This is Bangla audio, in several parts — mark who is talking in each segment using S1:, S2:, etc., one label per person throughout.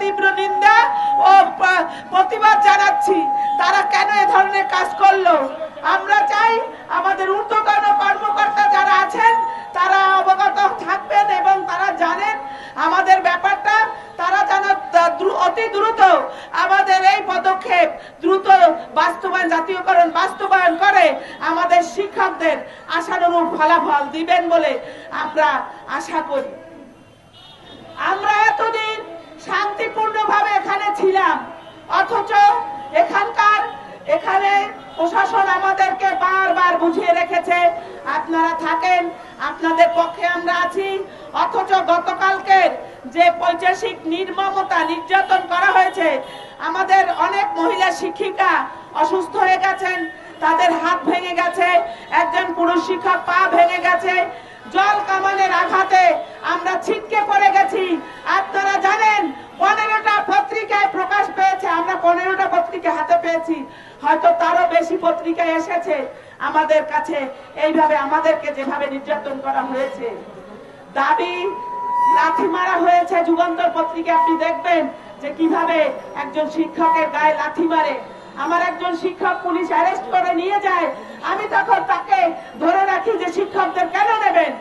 S1: তীব্র নিন্দা ও প্রতিবাদ জানাচ্ছি। তারা কেন এ ধরনের কাজ করল? আমরা চাই আমাদের ঊর্ধ্বতন কর্মকর্তা যারা আছেন, তারা অবগত থাকবেন এবং তারা জানেন আমাদের ব্যাপারটা। তারা যেন অতি দ্রুত আমাদের এই পদক্ষেপ দ্রুত বাস্তবায়ন, জাতীয়করণ বাস্তবায়ন করে আমাদের শিক্ষকদের আশানুরূপ ফলাফল দিবেন বলে আমরা আশা করি। আমরা এতদিন শান্তিপূর্ণভাবে এখানে ছিলাম অথচ এখানকার এখানে প্রশাসন আমাদেরকে বারবার বুঝিয়ে রেখেছে, আপনারা থাকেন, আপনাদের পক্ষে আমরা আছি। অথচ গতকালকের যে পৈচাসিক নির্মমতা নির্যাতন করা হয়েছে, আমাদের অনেক মহিলা শিক্ষিকা অসুস্থ হয়ে গেছেন, তাদের হাত ভেঙে গেছে, একজন পুরুষ শিক্ষক পা ভেঙে গেছে, জল কামানের আঘাতে আমরা ছিটকে পড়ে গেছি আপনারা জানেন পনেরোটা পত্রিকায় প্রকাশ পেয়েছে আমরা পনেরোটা পত্রিকা হাতে পেয়েছি হয়তো তারও বেশি পত্রিকায় এসেছে আমাদের কাছে। এইভাবে আমাদেরকে যেভাবে নির্যাতন করা হয়েছে। দাবি লাথি মারা হয়েছে যুগান্তর পত্রিকা আপনি দেখবেন যে কীভাবে একজন শিক্ষকের গায়ে লাথি মারে। আমার একজন শিক্ষক পুলিশ অ্যারেস্ট করে নিয়ে যায়। আমি তখন তাকে ধরে রাখি যে শিক্ষকদের কেন নেবেন?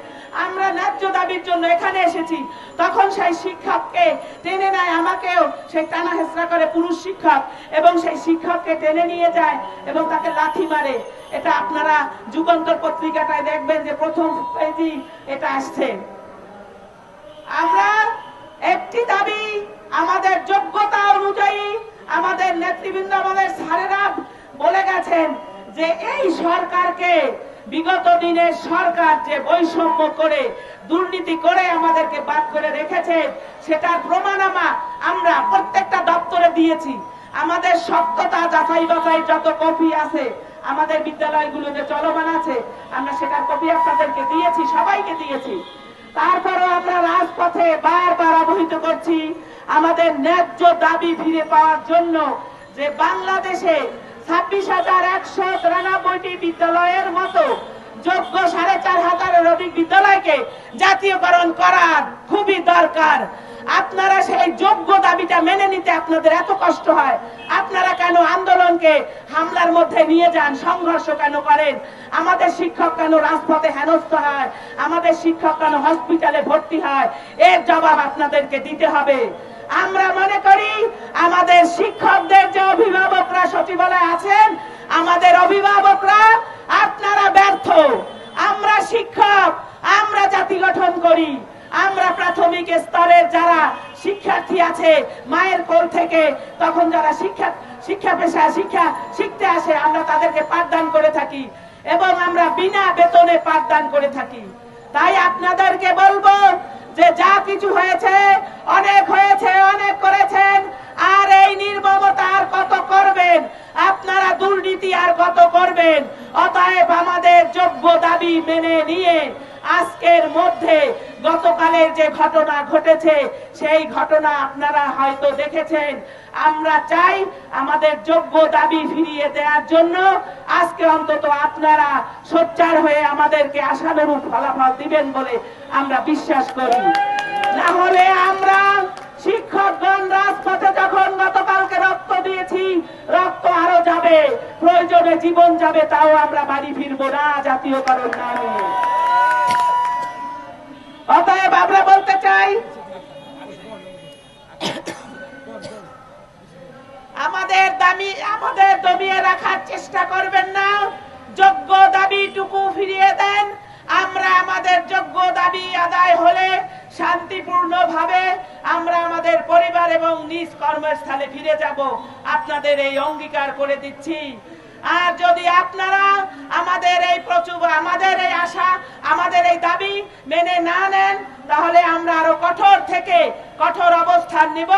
S1: আমরা ন্যায্য দাবির জন্য এখানে এসেছি। তখন সেই শিক্ষককে টেনে নেয় আমাকেও। সেই টানা হেসরা করে পুরুষ শিক্ষক এবং সেই শিক্ষককে টেনে নিয়ে যায় এবং তাকে লাথি মারে। এটা আপনারা যুগান্তর পত্রিকাটায় দেখবেন যে প্রথম পেজই এটা আসছে। আমরা একটি দাবি, আমাদের যোগ্যতা অনুযায়ী আমাদের নেতৃবৃন্দ আমাদের স্যারেরা বলে গেছেন যে এই সরকারকে বিগত দিনের সরকার যে বৈষম্য করে, দুর্নীতি করে আমাদেরকে বাদ করে রেখেছে, সেটার প্রমাণামা আমরা প্রত্যেকটা দপ্তরে দিয়েছি। আমাদের সত্যতা যাচাই বাছাই যত কপি আছে, আমাদের বিদ্যালয়গুলোতে চলমান আছে, আমরা সেটার কপি আপনাদেরকে দিয়েছি, সবাইকে দিয়েছি। তারপরও আমরা রাজপথে বারবার অবহিত করছি, আমাদের ন্যায্য দাবি ফিরে পাওয়ার জন্য যে বাংলাদেশে ছাব্বিশ হাজার একশো তিরানব্বইটি বিদ্যালয়ের মতো যোগ্য সাড়ে চার হাজারের অধিক বিদ্যালয়কে জাতীয়করণ করার খুবই দরকার। আপনারা সেই যোগ্য দাবিটা মেনে নিতে আপনাদের এত কষ্ট হয়। আপনারা কেন আন্দোলনকে হামলার মধ্যে নিয়ে যান, সংঘর্ষ কেন করেন? আমাদের শিক্ষক কেন রাজপথে হেনস্থ হয়? আমাদের শিক্ষক কেন হসপিটালে ভর্তি হয়? এর জবাব আপনাদেরকে দিতে হবে। আমরা মনে করি, আমাদের শিক্ষকদের যে অভিভাবকরা সচিবালয়ে স্তরের যারা শিক্ষার্থী আছে, মায়ের কোল থেকে তখন যারা শিক্ষা শিক্ষা পেশা শিক্ষা শিখতে আসে, আমরা তাদেরকে পাঠদান করে থাকি এবং আমরা বিনা বেতনে পাঠদান করে থাকি। তাই আপনাদেরকে বলব যে যা কিছু হয়েছে, অনেক হয়েছে, অনেক করেছেন, আর এই নির্মমতা আর কত করবেন? আপনারা দুর্নীতি আর কত করবেন? অতএব আমাদের যোগ্য দাবি মেনে নিয়ে আজকের মধ্যে গতকালের যে ঘটনা ঘটেছে, সেই ঘটনা আপনারা হয়তো দেখেছেন। আমরা চাই আমাদের যোগ্য দাবি ফিরিয়ে দেওয়ার জন্য আজকে অন্তত আপনারা সোচ্চার হয়ে আমাদেরকে আশানুরূপ ফলাফল দিবেন বলে আমরা বিশ্বাস করি। না হলে আমরা শিক্ষকগণ রাজপথে যখন গতকালকে রক্ত দিয়েছি, রক্ত আরও যাবে, প্রয়োজনে জীবন যাবে, তাও আমরা বাড়ি ফিরবো না জাতীয়করণ না নিয়ে অতএব আমরা বলতে চাই, আমাদের দাবি আমাদের দমিয়ে রাখার চেষ্টা করবেন না। যোগ্য দাবিটুকু ফিরিয়ে দেন। আমরা আমাদের যোগ্য দাবি আদায় হলে শান্তিপূর্ণ ভাবে আমরা আমাদের পরিবার এবং নিজ কর্মস্থলে ফিরে যাব। আপনাদের এই অঙ্গীকার করে দিচ্ছি। আর যদি আপনারা আমাদের এই প্রচুর, আমাদের এই আশা, আমাদের এই দাবি মেনে না নেন, তাহলে আমরা আরও কঠোর থেকে কঠোর অবস্থান নিব।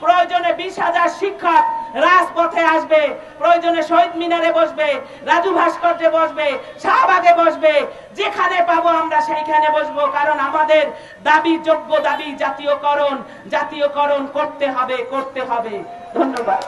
S1: প্রয়োজনে বিশ হাজার শিক্ষক রাজপথে আসবে, প্রয়োজনে শহীদ মিনারে বসবে, রাজু ভাস্কর্যে বসবে, শাহবাগে বসবে, যেখানে পাবো আমরা সেইখানে বসবো। কারণ আমাদের দাবি যোগ্য দাবি জাতীয়করণ জাতীয়করণ করতে হবে করতে হবে। ধন্যবাদ।